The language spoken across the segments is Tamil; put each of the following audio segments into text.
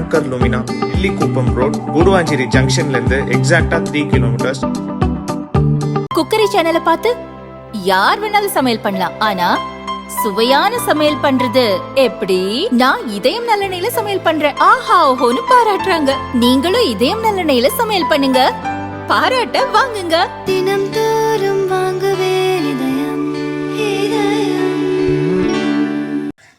Anchor Lumina Illikuppam road Guduvanchery ஜங்ஷன்லேருந்து எக்ஸாக்டாக த்ரீ கிலோமீட்டர்ஸ் குக்கரி சேனலை பார்த்து யார் வேணாலும் சமையல் பண்ணலாம். ஆனா சுவையான சமையல் பண்றது எப்படி? நான் இதயம் நல்லெண்ணெயில சமையல் பண்றேன். ஆஹா ஓஹோன்னு பாராட்டுறாங்க. நீங்களும் இதயம் நல்லெண்ணெயில சமையல் பண்ணுங்க. பாராட்ட வாங்குங்க. தினம்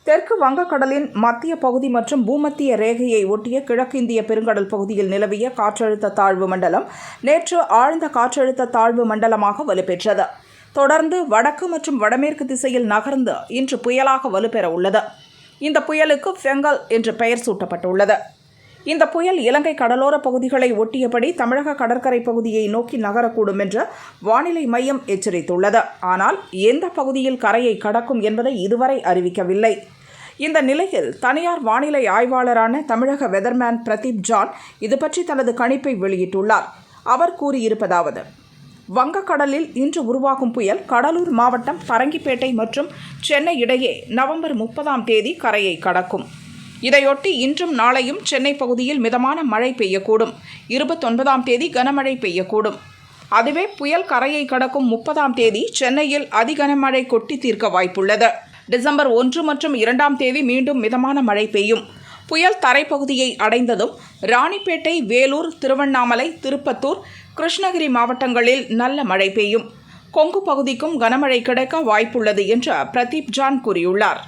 தெற்கு வங்கக்கடலின் மத்திய பகுதி மற்றும் பூமத்திய ரேகையை ஒட்டிய கிழக்கிந்திய பெருங்கடல் பகுதியில் நிலவிய காற்றழுத்த தாழ்வு மண்டலம் நேற்று ஆழ்ந்த காற்றழுத்த தாழ்வு மண்டலமாக வலுப்பெற்றது. தொடர்ந்து வடக்கு மற்றும் வடமேற்கு திசையில் நகர்ந்து இன்று புயலாக வலுப்பெற உள்ளது. இந்த புயலுக்கு ஃபெங்கல் என்று பெயர் சூட்டப்பட்டுள்ளது. இந்த புயல் இலங்கை கடலோர பகுதிகளை ஒட்டியபடி தமிழக கடற்கரை பகுதியை நோக்கி நகரக்கூடும் என்று வானிலை மையம் எச்சரித்துள்ளது. ஆனால் எந்த பகுதியில் கரையை கடக்கும் என்பதை இதுவரை அறிவிக்கவில்லை. இந்த நிலையில் தனியார் வானிலை ஆய்வாளரான தமிழக வெதர்மேன் பிரதீப் ஜான் இது பற்றி தனது கணிப்பை வெளியிட்டுள்ளார். அவர் கூறியிருப்பதாவது வங்கக்கடலில் இன்று உருவாகும் புயல் கடலூர் மாவட்டம் பரங்கிப்பேட்டை மற்றும் சென்னை இடையே நவம்பர் முப்பதாம் தேதி கரையை கடக்கும். இதையொட்டி இன்றும் நாளையும் சென்னை பகுதியில் மிதமான மழை பெய்யக்கூடும். இருபத்தொன்பதாம் தேதி கனமழை பெய்யக்கூடும். அதுவே புயல் கரையை கடக்கும் முப்பதாம் தேதி சென்னையில் அதிகனமழை கொட்டி தீர்க்க வாய்ப்புள்ளது. டிசம்பர் ஒன்று மற்றும் இரண்டாம் தேதி மீண்டும் மிதமான மழை பெய்யும். புயல் தரைப்பகுதியை அடைந்ததும் ராணிப்பேட்டை வேலூர் திருவண்ணாமலை திருப்பத்தூர் கிருஷ்ணகிரி மாவட்டங்களில் நல்ல மழை பெய்யும். கொங்கு பகுதிக்கும் கனமழை கிடைக்க வாய்ப்புள்ளது என்று பிரதீப் ஜான் கூறியுள்ளார்.